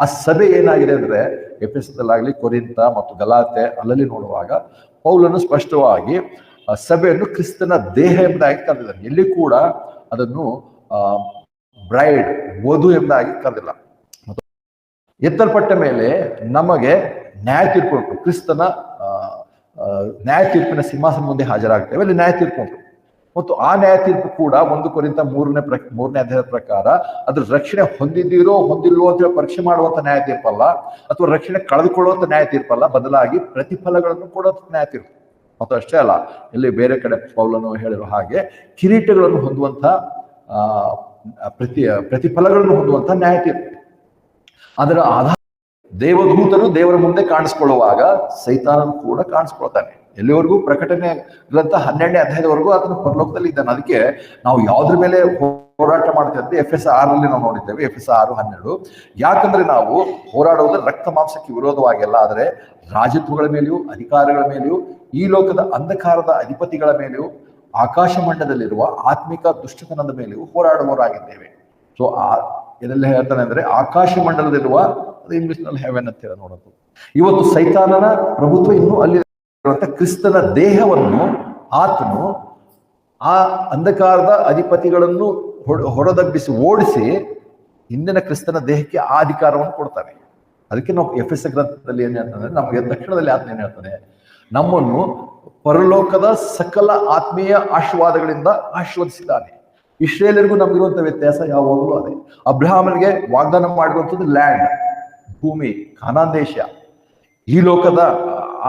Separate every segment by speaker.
Speaker 1: ಆ ಸಭೆ ಏನಾಗಿದೆ ಅಂದರೆ ಎಫೆಸದಲ್ಲಾಗಲಿ ಕೊರಿಂತ ಮತ್ತು ಗಲಾತೆ ಅಲ್ಲಲ್ಲಿ ನೋಡುವಾಗ ಪೌಲನು ಸ್ಪಷ್ಟವಾಗಿ, ಆ, ಸಭೆಯನ್ನು ಕ್ರಿಸ್ತನ ದೇಹ ಎಂಬುದಾಗಿ ಕರೆದಿದ್ದಾನೆ ಎಲ್ಲಿ ಕೂಡ ಅದನ್ನು ಬ್ರೈಡ್, ವಧು ಎಂಬುದಾಗಿ ಕರೆದಿಲ್ಲ. ಎತ್ತಲ್ಪಟ್ಟ ಮೇಲೆ ನಮಗೆ ನ್ಯಾಯ ತೀರ್ಪು ಕ್ರಿಸ್ತನ ನ್ಯಾಯ ತೀರ್ಪಿನ ಸಿಂಹಾಸನ ಮುಂದೆ ಹಾಜರಾಗ್ತೇವೆ. ಅಲ್ಲಿ ನ್ಯಾಯ ತೀರ್ಪು ಮತ್ತು ಆ ನ್ಯಾಯ ತೀರ್ಪು ಕೂಡ ಒಂದು ಕುರಿತ ಮೂರನೇ ಪ್ರ ಮೂರನೇ ಅಧ್ಯಾಯದ ಪ್ರಕಾರ ಅದ್ರ ರಕ್ಷಣೆ ಹೊಂದಿದ್ದೀರೋ ಹೊಂದಿಲ್ವೋ ಅಂತ ಹೇಳಿ ಪರೀಕ್ಷೆ ಮಾಡುವಂತ ನ್ಯಾಯ ತೀರ್ಪಲ್ಲ ಅಥವಾ ರಕ್ಷಣೆ ಕಳೆದುಕೊಳ್ಳುವಂತ ನ್ಯಾಯ ತೀರ್ಪಲ್ಲ ಬದಲಾಗಿ ಪ್ರತಿಫಲಗಳನ್ನು ಕೊಡುವಂತ ನ್ಯಾಯ ತೀರ್ಪು ಮತ್ತು ಅಷ್ಟೇ ಅಲ್ಲ, ಇಲ್ಲಿ ಬೇರೆ ಕಡೆ ಪೌಲನು ಹೇಳಿರೋ ಹಾಗೆ ಕಿರೀಟಗಳನ್ನು ಹೊಂದುವಂತ ಪ್ರತಿ, ಪ್ರತಿಫಲಗಳನ್ನು ಹೊಂದುವಂತ ನ್ಯಾಯ ತೀರ್ಪು ಅದರ ಆಧಾರ ದೇವದೂತರು ದೇವರ ಮುಂದೆ ಕಾಣಿಸ್ಕೊಳ್ಳುವಾಗ ಸೈತಾನನು ಕೂಡ ಕಾಣಿಸ್ಕೊಳ್ತಾನೆ. ಎಲ್ಲಿವರೆಗೂ ಪ್ರಕಟಣೆ ಗ್ರಂಥ ಹನ್ನೆರಡನೇ ಅಧ್ಯಾಯದವರೆಗೂ ಅದನ್ನು ಪರಲೋಕದಲ್ಲಿ ಇದ್ದಾನೆ. ಅದಕ್ಕೆ ನಾವು ಯಾವುದ್ರ ಮೇಲೆ ಹೋರಾಟ ಮಾಡ್ತೇವೆ ಅಂದ್ರೆ ಎಫ್ ಎಸ್ ಆರ್ ಅಲ್ಲಿ ನಾವು ನೋಡಿದ್ದೇವೆ. ಎಫ್ ಎಸ್ ಆರು ಹನ್ನೆರಡು. ಯಾಕಂದ್ರೆ ನಾವು ಹೋರಾಡುವುದು ರಕ್ತ ಮಾಂಸಕ್ಕೆ ವಿರೋಧವಾಗಿಲ್ಲ. ಆದರೆ ರಾಜತ್ವಗಳ ಮೇಲೆಯೂ, ಅಧಿಕಾರಗಳ ಮೇಲೆಯೂ, ಈ ಲೋಕದ ಅಂಧಕಾರದ ಅಧಿಪತಿಗಳ ಮೇಲೆಯೂ, ಆಕಾಶ ಮಂಡಲದಲ್ಲಿರುವ ಆತ್ಮಿಕ ದುಷ್ಟತನದ ಮೇಲೆಯೂ ಹೋರಾಡುವವರಾಗಿದ್ದೇವೆ. ಸೊ ಆ ಇದೆಲ್ಲ ಹೇಳ್ತಾನೆ ಅಂದ್ರೆ ಆಕಾಶ ಮಂಡಲದಲ್ಲಿರುವ ಇಂಗ್ಲಿಷ್ನಲ್ಲಿ ಇಂಗ್ಲಿಷ್ನಲ್ಲಿ ಹೆವೆನ್ ಅಂತ ಹೇಳಿ ನೋಡೋದು. ಇವತ್ತು ಸೈತಾನನ ಪ್ರಭುತ್ವ ಇನ್ನೂ ಅಲ್ಲಿ ಇರುವಂತ ಕ್ರಿಸ್ತನ ದೇಹವನ್ನು ಆತನು ಆ ಅಂಧಕಾರದ ಅಧಿಪತಿಗಳನ್ನು ಹೊರದಬ್ಬಿಸಿ ಓಡಿಸಿ ಹಿಂದಿನ ಕ್ರಿಸ್ತನ ದೇಹಕ್ಕೆ ಆ ಅಧಿಕಾರವನ್ನು ಕೊಡ್ತಾನೆ. ಅದಕ್ಕೆ ನಾವು ಎಫ್ ಎಸ್ ಗ್ರಂಥದಲ್ಲಿ ಏನ್ ಅಂತಂದ್ರೆ ನಮಗೆ ದಕ್ಷಿಣದಲ್ಲಿ ಆತ್ಮ ಏನು ಹೇಳ್ತಾನೆ? ನಮ್ಮನ್ನು ಪರಲೋಕದ ಸಕಲ ಆತ್ಮೀಯ ಆಶೀರ್ವಾದಗಳಿಂದ ಆಶೀರ್ವದಿಸಿದ್ದಾನೆ. ಇಸ್ರೇಲರಿಗೂ ನಮಗಿರುವಂಥ ವ್ಯತ್ಯಾಸ ಯಾವಾಗಲೂ ಅದೇ. ಅಬ್ರಹಾಮನಿಗೆ ವಾಗ್ದಾನ ಮಾಡಿರುವಂಥದ್ದು ಲ್ಯಾಂಡ್ ಭೂಮಿ ಖಾನಾನ್ ದೇಶ. ಈ ಲೋಕದ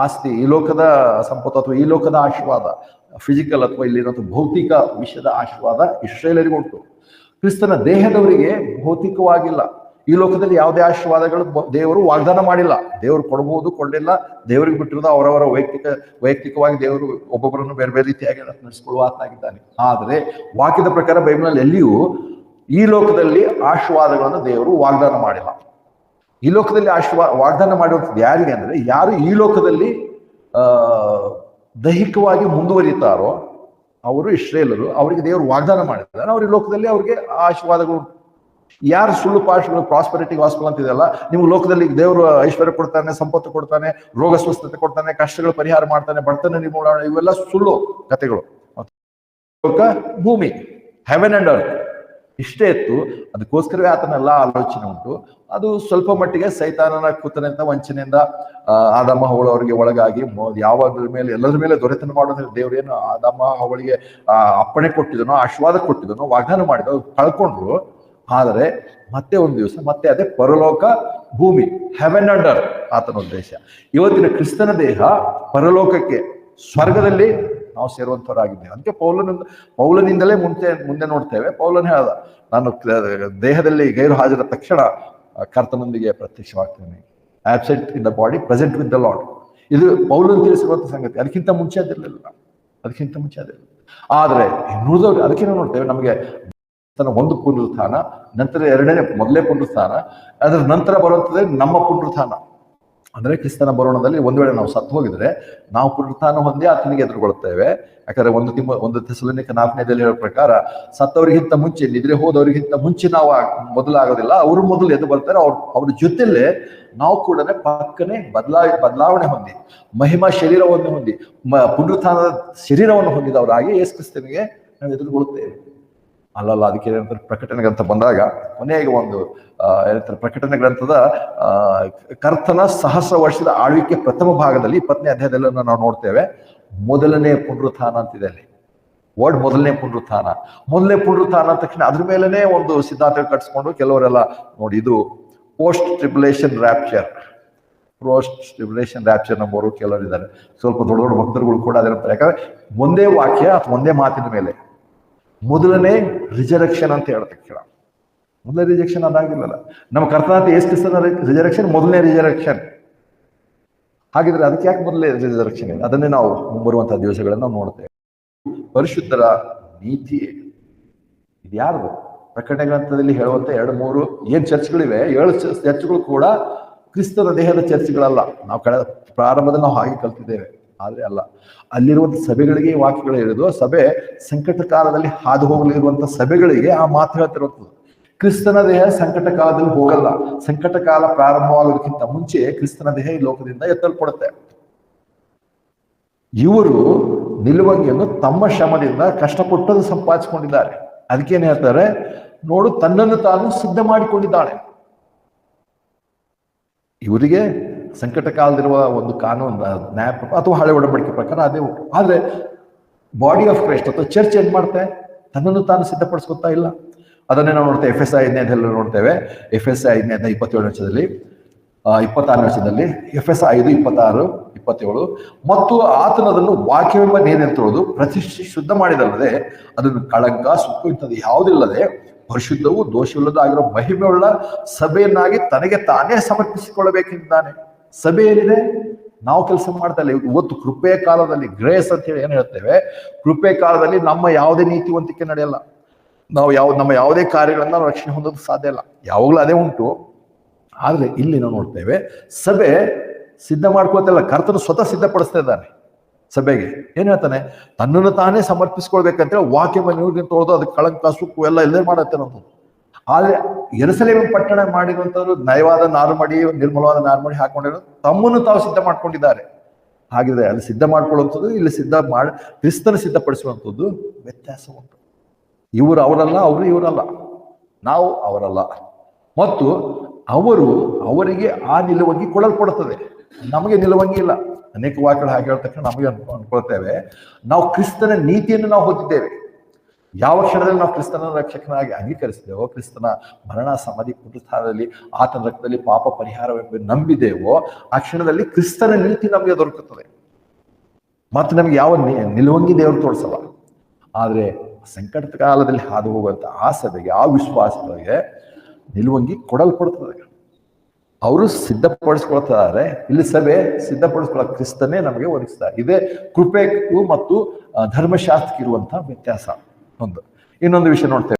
Speaker 1: ಆಸ್ತಿ, ಈ ಲೋಕದ ಸಂಪತ್ತು ಅಥವಾ ಈ ಲೋಕದ ಆಶೀರ್ವಾದ ಫಿಸಿಕಲ್ ಅಥವಾ ಇಲ್ಲಿರೋದು ಭೌತಿಕ ವಿಷಯದ ಆಶೀರ್ವಾದ ಇಸ್ರೇಲರಿಗೂ ಉಂಟು. ಕ್ರಿಸ್ತನ ದೇಹದವರಿಗೆ ಭೌತಿಕವಾಗಿಲ್ಲ. ಈ ಲೋಕದಲ್ಲಿ ಯಾವುದೇ ಆಶೀರ್ವಾದಗಳು ದೇವರು ವಾಗ್ದಾನ ಮಾಡಿಲ್ಲ. ದೇವರು ಕೊಡಬಹುದು, ಕೊಡಲಿಲ್ಲ. ದೇವರಿಗೆ ಬಿಟ್ಟಿರೋದು ಅವರವರ ವೈಯಕ್ತಿಕ, ವೈಯಕ್ತಿಕವಾಗಿ ದೇವರು ಒಬ್ಬೊಬ್ಬರನ್ನು ಬೇರೆ ಬೇರೆ ರೀತಿಯಾಗಿ ನಡೆಸಿಕೊಳ್ಳುವ ಆತನಾಗಿದ್ದಾನೆ ಆದರೆ ವಾಕ್ಯದ ಪ್ರಕಾರ ಬೈಬಲ್ನಲ್ಲಿ ಎಲ್ಲಿಯೂ ಈ ಲೋಕದಲ್ಲಿ ಆಶೀರ್ವಾದಗಳನ್ನು ದೇವರು ವಾಗ್ದಾನ ಮಾಡಿಲ್ಲ. ಈ ಲೋಕದಲ್ಲಿ ಆಶೀರ್ವಾದ ವಾಗ್ದಾನ ಮಾಡುವಂಥದ್ದು ಯಾರಿಗೆ ಅಂದ್ರೆ, ಯಾರು ಈ ಲೋಕದಲ್ಲಿ ದೈಹಿಕವಾಗಿ ಮುಂದುವರಿತಾರೋ ಅವರು ಇಶ್ರೇಲರು ಅವರಿಗೆ ದೇವರು ವಾಗ್ದಾನ ಮಾಡಿದ್ದಾರೆ. ಅವ್ರ ಲೋಕದಲ್ಲಿ ಅವ್ರಿಗೆ ಆಶೀರ್ವಾದಗಳು, ಯಾರು ಸುಳ್ಳು ಪಾಶಗಳು ಪ್ರಾಸ್ಪರಿಟಿ ಹಾಸ್ಪಿಟಲ್ ಅಂತಿದೆಯಲ್ಲ ನಿಮ್ಗೆ ಲೋಕದಲ್ಲಿ ದೇವರು ಐಶ್ವರ್ಯ ಕೊಡ್ತಾನೆ, ಸಂಪತ್ತು ಕೊಡ್ತಾನೆ, ರೋಗ ಸ್ವಸ್ಥತೆ ಕೊಡ್ತಾನೆ, ಕಷ್ಟಗಳು ಪರಿಹಾರ ಮಾಡ್ತಾನೆ, ಬಡತನ ನಿರ್ಮೂಲನೆ, ಇವೆಲ್ಲ ಸುಳ್ಳು ಕಥೆಗಳು ಲೋಕ, ಭೂಮಿ ಹೆವೆನ್ ಅಂಡ್ ಅರ್ತ್ ಇಷ್ಟೇ ಇತ್ತು. ಅದಕ್ಕೋಸ್ಕರವೇ ಆತನೆಲ್ಲ ಆಲೋಚನೆ ಉಂಟು. ಅದು ಸ್ವಲ್ಪ ಮಟ್ಟಿಗೆ ಸೈತಾನನ ಕುತನೆಯಿಂದ ವಂಚನೆಯಿಂದ ಆ, ಆದಮ ಹವಳು ಅವರಿಗೆ ಒಳಗಾಗಿ ಯಾವಾದ್ರ ಮೇಲೆ ಎಲ್ಲದ್ರ ಮೇಲೆ ದೊರೆತನ ಮಾಡೋದ್ರೆ ದೇವ್ರೇನು ಆದಮ ಹವಳಿಗೆ ಅವಳಿಗೆ ಅಪ್ಪಣೆ ಕೊಟ್ಟಿದನೋ ಆಶೀರ್ವಾದ ಕೊಟ್ಟಿದನೋ ವಾಗ್ದಾನ ಮಾಡಿದ ಕಳ್ಕೊಂಡ್ರು. ಆದರೆ ಮತ್ತೆ ಒಂದು ದಿವಸ ಮತ್ತೆ ಅದೇ ಪರಲೋಕ ಭೂಮಿ ಹೆವೆನ್ ಅಂಡರ್ ಆತನ ಉದ್ದೇಶ. ಇವತ್ತಿನ ಕ್ರಿಸ್ತನ ದೇಹ ಪರಲೋಕಕ್ಕೆ ಸ್ವರ್ಗದಲ್ಲಿ ನಾವು ಸೇರುವಂಥವರಾಗಿದ್ದೇವೆ. ಅದಕ್ಕೆ ಪೌಲನಿಂದ, ಪೌಲನಿಂದಲೇ ಮುಂಚೆ, ಮುಂದೆ ನೋಡ್ತೇವೆ. ಪೌಲನ್ ಹೇಳ್ದ, ನಾನು ದೇಹದಲ್ಲಿ ಗೈರು ಹಾಜರ ತಕ್ಷಣ ಕರ್ತನೊಂದಿಗೆ ಪ್ರತ್ಯಕ್ಷವಾಗ್ತೇನೆ. Absent in the body present with the lord ಇದು ಪೌಲನ್ ತಿಳಿಸಿರುವಂಥ ಸಂಗತಿ. ಅದಕ್ಕಿಂತ ಮುಂಚೆ ಅದಿರಲಿಲ್ಲ. ಅದಕ್ಕಿಂತ ಮುಂಚೆ ಅದಿರಲಿಲ್ಲ. ಆದರೆ, ಇನ್ನುಳಿದವ್ರು, ಅದಕ್ಕೆ ನಾವು ನೋಡ್ತೇವೆ, ನಮಗೆ ತನ್ನ ಒಂದು ಪುನರುತ್ಥಾನ, ನಂತರ ಎರಡನೇ ಮೊದಲೇ ಪುನರುತ್ಥಾನ, ಅದರ ನಂತರ ಬರುವಂಥದ್ದೇ ನಮ್ಮ ಪುನರುತ್ಥಾನ. ಅಂದ್ರೆ ಕ್ರಿಸ್ತನ ಬರೋಣದಲ್ಲಿ ಒಂದು ವೇಳೆ ನಾವು ಸತ್ತು ಹೋಗಿದ್ರೆ ನಾವು ಪುನರುತ್ಥಾನ ಹೊಂದಿ ಆತನಿಗೆ ಎದುರುಗೊಳ್ಳುತ್ತೇವೆ ಯಾಕಂದ್ರೆ ಒಂದು ತಿಂಗಳು ಒಂದು ತೆಸಲನಿಕ ನಾಲ್ಕನೇದಲ್ಲಿ ಹೇಳೋ ಪ್ರಕಾರ ಸತ್ತವರಿಗಿಂತ ಮುಂಚೆ, ನಿದ್ರೆ ಹೋದವರಿಗಿಂತ ಮುಂಚೆ ನಾವು ಮೊದಲಾಗೋದಿಲ್ಲ. ಅವರು ಮೊದಲು ಎದ್ದು ಬರ್ತಾರೆ, ಅವ್ರ ಅವ್ರ ಜೊತೆಲೇ ನಾವು ಕೂಡ ಪಕ್ಕನೆ ಬದಲಾ ಬದಲಾವಣೆ ಹೊಂದಿ, ಮಹಿಮಾ ಶರೀರವನ್ನು ಹೊಂದಿ, ಮ, ಪುನರುತ್ಥಾನದ ಶರೀರವನ್ನು ಹೊಂದಿದವರಾಗಿ ಯೇಸು ಕ್ರಿಸ್ತನಿಗೆ ನಾವು ಎದುರುಗೊಳ್ಳುತ್ತೇವೆ ಅಲ್ಲಲ್ಲ, ಅದಕ್ಕೆ ಏನಂತಾರೆ, ಪ್ರಕಟಣೆ ಗ್ರಂಥ ಬಂದಾಗ, ಕೊನೆಗೆ ಒಂದು ಏನಂತಾರೆ, ಪ್ರಕಟಣೆ ಗ್ರಂಥದ ಕರ್ತನ ಸಹಸ್ರ ವರ್ಷದ ಆಳ್ವಿಕೆ ಪ್ರಥಮ ಭಾಗದಲ್ಲಿ ಇಪ್ಪತ್ತನೇ ಅಧ್ಯಾಯದಲ್ಲಿ ನಾವು ನೋಡ್ತೇವೆ. ಮೊದಲನೇ ಪುನರುತ್ಥಾನ ಅಂತಿದೆ ಅಲ್ಲಿ. ವರ್ಡ್ ಮೊದಲನೇ ಪುನರುತ್ಥಾನ. ಮೊದಲನೇ ಪುನರುತ್ಥಾನ ಅಂದ ತಕ್ಷಣ ಅದ್ರ ಮೇಲೇ ಒಂದು ಸಿದ್ಧಾಂತ ಕಟ್ಸ್ಕೊಂಡು ಕೆಲವರೆಲ್ಲ ನೋಡಿ, ಇದು post tribulation rapture post tribulation rapture number ಕೆಲವರಿದ್ದಾರೆ. ಸ್ವಲ್ಪ ದೊಡ್ಡ ದೊಡ್ಡ ಭಕ್ತರುಗಳು ಕೂಡ ಅದಿರ್ತಾರೆ ಯಾಕಂದ್ರೆ, ಒಂದೇ ವಾಕ್ಯ ಅಥವಾ ಒಂದೇ ಮಾತಿನ ಮೇಲೆ. ಮೊದಲನೇ ರಿಜರೆಕ್ಷನ್ ಅಂತ ಹೇಳ್ತಕ್ಕೆ ಕೇಳ. ಮೊದಲನೇ ರಿಜೆಕ್ಷನ್ ಅದಾಗಿಲ್ಲಲ್ಲ. ನಮ್ಮ ಕರ್ತನಾಥ ಎಷ್ಟು ಕ್ರಿಸ್ತನ ರಿಜರೆಕ್ಷನ್ ಮೊದಲನೇ ರಿಜರೆಕ್ಷನ್ ಹಾಗಿದ್ರೆ ಅದಕ್ಕೆ ಯಾಕೆ ಮೊದಲನೇ ರಿಜರೆಕ್ಷನ್ ಇದೆ? ಅದನ್ನೇ ನಾವು ಮುಂಬರುವಂತಹ ದಿವಸಗಳನ್ನು ನೋಡ್ತೇವೆ. ಪರಿಶುದ್ಧರ ನೀತಿ ಇದು ಯಾರ್ದು ಪ್ರಕಟಣೆ ಗ್ರಂಥದಲ್ಲಿ ಹೇಳುವಂತ ಎರಡು, ಮೂರು, ಏನ್ ಚರ್ಚ್ಗಳಿವೆ? ಏಳು ಚರ್ಚ್- ಚರ್ಚ್ಗಳು ಕೂಡ ಕ್ರಿಸ್ತನ ದೇಹದ ಚರ್ಚ್ಗಳಲ್ಲ. ನಾವು ಕಳೆದ ಪ್ರಾರಂಭದಲ್ಲಿ ನಾವು ಹಾಗೆ ಕಲ್ತಿದ್ದೇವೆ. ಆದ್ರೆ ಅಲ್ಲ. ಅಲ್ಲಿರುವಂಥ ಸಭೆಗಳಿಗೆ ಈ ವಾಕ್ಯಗಳು ಹೇಳಿದ್ರು. ಸಭೆ ಸಂಕಟ ಕಾಲದಲ್ಲಿ ಹಾದು ಹೋಗಲಿರುವಂತ ಸಭೆಗಳಿಗೆ ಆ ಮಾತು ಹೇಳ್ತಿರುವಂಥದ್ದು ಕ್ರಿಸ್ತನ ದೇಹ ಸಂಕಟ ಕಾಲದಲ್ಲಿ ಹೋಗಲ್ಲ. ಸಂಕಟ ಕಾಲ ಪ್ರಾರಂಭವಾಗೋದಕ್ಕಿಂತ ಮುಂಚೆ ಕ್ರಿಸ್ತನ ದೇಹ ಈ ಲೋಕದಿಂದ ಎತ್ತಲ್ಪಡುತ್ತೆ. ಇವರು ನಿಲುವಂಗಿಯನ್ನು ತಮ್ಮ ಶ್ರಮದಿಂದ ಕಷ್ಟಪಟ್ಟದು ಸಂಪಾದಿಸಿಕೊಂಡಿದ್ದಾರೆ. ಅದಕ್ಕೇನು ಹೇಳ್ತಾರೆ? ನೋಡು, ತನ್ನನ್ನು ತಾನು ಸಿದ್ಧ ಮಾಡಿಕೊಂಡಿದ್ದಾಳೆ ಇವರಿಗೆ ಸಂಕಟ ಕಾಲದಿರುವ ಒಂದು ಕಾನೂನು ನ್ಯಾಯ ಅಥವಾ ಹಳೆ ಒಡಂಬಡಿಕೆ ಪ್ರಕಾರ ಅದೇ ಆದರೆ ಬಾಡಿ ಆಫ್ ಕ್ರೈಸ್ಟ್ ಅಥವಾ ಚರ್ಚ್ ಏನ್ ಮಾಡ್ತೆ? ತನ್ನನ್ನು ತಾನು ಸಿದ್ಧಪಡಿಸ್ಕೊತಾ ಇಲ್ಲ. ಅದನ್ನೇ ನಾವು ನೋಡ್ತೇವೆ ಎಫ್ ಎಸ್ ಐ ಐದನೇದಲ್ಲಿ ನೋಡ್ತೇವೆ. ಎಫ್ ಎಸ್ ಐ ಐದನೇ ಇಪ್ಪತ್ತೇಳು ವರ್ಷದಲ್ಲಿ ಇಪ್ಪತ್ತಾರು ವರ್ಷದಲ್ಲಿ ಎಫ್ ಎಸ್ ಐದು, ಇಪ್ಪತ್ತಾರು, ಇಪ್ಪತ್ತೇಳು, ಮತ್ತು ಆತನದನ್ನು ವಾಕ್ಯವೆಂಬ ನೀರೆಂತುವುದು ಪ್ರತಿಷ್ಠಿ ಶುದ್ಧ ಮಾಡಿದಲ್ಲದೆ ಅದನ್ನು ಕಳಂಕ, ಸುಕ್ಕು ಇಂಥದ್ದು ಯಾವುದಿಲ್ಲದೆ ಪರಿಶುದ್ಧವು ದೋಷವಿಲ್ಲದ ಆಗಿರೋ ಮಹಿಮೆಯುಳ್ಳ ಸಭೆಯನ್ನಾಗಿ ತನಗೆ ತಾನೇ ಸಮರ್ಪಿಸಿಕೊಳ್ಳಬೇಕೆಂದಿದ್ದಾನೆ. ಸಭೆ ಏನಿದೆ? ನಾವು ಕೆಲಸ ಮಾಡ್ತಾ ಇಲ್ಲ. ಇವತ್ತು ಕೃಪೆ ಕಾಲದಲ್ಲಿ ಗ್ರೇಸ್ ಅಂತ ಹೇಳಿ ಏನು ಹೇಳ್ತೇವೆ? ಕೃಪೆ ಕಾಲದಲ್ಲಿ ನಮ್ಮ ಯಾವುದೇ ನೀತಿವಂತಿಕೆ ನಡೆಯಲ್ಲ. ನಾವು ಯಾವ, ನಮ್ಮ ಯಾವುದೇ ಕಾರ್ಯಗಳನ್ನ ರಕ್ಷಣೆ ಹೊಂದೋದು ಸಾಧ್ಯ ಇಲ್ಲ. ಯಾವಾಗಲೂ ಅದೇ ಉಂಟು. ಆದರೆ ಇಲ್ಲಿ ನಾವು ನೋಡ್ತೇವೆ, ಸಭೆ ಸಿದ್ಧ ಮಾಡ್ಕೋತಲ್ಲ ಕರ್ತನು ಸ್ವತಃ ಸಿದ್ಧಪಡಿಸ್ತಾ ಇದ್ದಾನೆ ಸಭೆಗೆ. ಏನು ಹೇಳ್ತಾನೆ? ತನ್ನನ್ನು ತಾನೇ ಸಮರ್ಪಿಸ್ಕೊಳ್ಬೇಕಂತೇಳಿ ವಾಕ್ಯ ಮನೆಯವ್ರಿಗೆ ತೊಳೆದು ಅದಕ್ಕೆ ಕಳಂಕ, ಸುಕ್ಕು ಎಲ್ಲ ಎಲ್ಲೇ ಮಾಡತ್ತೆ ನಮ್ದು. ಆದ್ರೆ ಎರಸಲೇಮ ಪಟ್ಟಣ ಮಾಡಿರುವಂತವ್ರು ನಯವಾದ ನಾರುಮಡಿ, ನಿರ್ಮಲವಾದ ನಾರುಮಡಿ ಹಾಕೊಂಡಿರೋ ತಮ್ಮನ್ನು ತಾವು ಸಿದ್ಧ ಮಾಡ್ಕೊಂಡಿದ್ದಾರೆ. ಹಾಗಿದ್ರೆ ಅಲ್ಲಿ ಸಿದ್ಧ ಮಾಡ್ಕೊಳ್ಳುವಂಥದ್ದು, ಇಲ್ಲಿ ಸಿದ್ಧ ಮಾಡಿ, ಕ್ರಿಸ್ತನ ಸಿದ್ಧಪಡಿಸುವಂಥದ್ದು ವ್ಯತ್ಯಾಸ ಉಂಟು. ಇವರು ಅವರಲ್ಲ, ಅವರು ಇವರಲ್ಲ. ನಾವು ಅವರಲ್ಲ. ಮತ್ತು ಅವರು ಅವರಿಗೆ ಆ ನಿಲುವಂಗಿ ಕೊಡಲ್ಪಡುತ್ತದೆ. ನಮಗೆ ನಿಲುವಂಗಿ ಇಲ್ಲ. ಅನೇಕ ವಾಕ್ಯಗಳು ಹಾಗೆ ಹೇಳ್ತಕ್ಕ ನಮಗೆ ಅನ್ಕೊ, ಅನ್ಕೊಳ್ತೇವೆ. ನಾವು ಕ್ರಿಸ್ತನ ನೀತಿಯನ್ನು ನಾವು ಹೊಂದಿದ್ದೇವೆ. ಯಾವ ಕ್ಷಣದಲ್ಲಿ ನಾವು ಕ್ರಿಸ್ತನ ರಕ್ಷಕನಾಗಿ ಅಂಗೀಕರಿಸಿದೆವೋ, ಕ್ರಿಸ್ತನ ಮರಣ ಸಮಾಧಿ ಪುನರುತ್ಥಾನದಲ್ಲಿ ಆತನ ರಕ್ತದಲ್ಲಿ ಪಾಪ ಪರಿಹಾರವೆಂಬ ನಂಬಿದೆವೋ, ಆ ಕ್ಷಣದಲ್ಲಿ ಕ್ರಿಸ್ತನ ನೀತಿ ನಮಗೆ ದೊರಕುತ್ತದೆ. ಮತ್ತು ನಮಗೆ ಯಾವ ನಿಲುವಂಗಿ ದೇವರು ತೋರಿಸಲ್ಲ. ಆದರೆ ಸಂಕಟದ ಕಾಲದಲ್ಲಿ ಹಾದು ಹೋಗುವಂಥ ಆ ಸಭೆಗೆ, ಆ ವಿಶ್ವಾಸಗಳಿಗೆ ನಿಲುವಂಗಿ ಕೊಡಲ್ಪಡುತ್ತದೆ. ಅವರು ಸಿದ್ಧಪಡಿಸ್ಕೊಳ್ತಾರೆ ಇಲ್ಲಿ ಸಭೆ ಸಿದ್ಧಪಡಿಸ್ಕೊಳ್ಳೋ ಕ್ರಿಸ್ತನೇ ನಮಗೆ ಒದಗಿಸ್ತಾರೆ ಇದೇ ಕೃಪೆಗೂ ಮತ್ತು ಧರ್ಮಶಾಸ್ತ್ರಕ್ಕಿರುವಂಥ ವ್ಯತ್ಯಾಸ. ಒಂದು. ಇನ್ನೊಂದು ವಿಷಯ ನೋಡ್ತೇವೆ.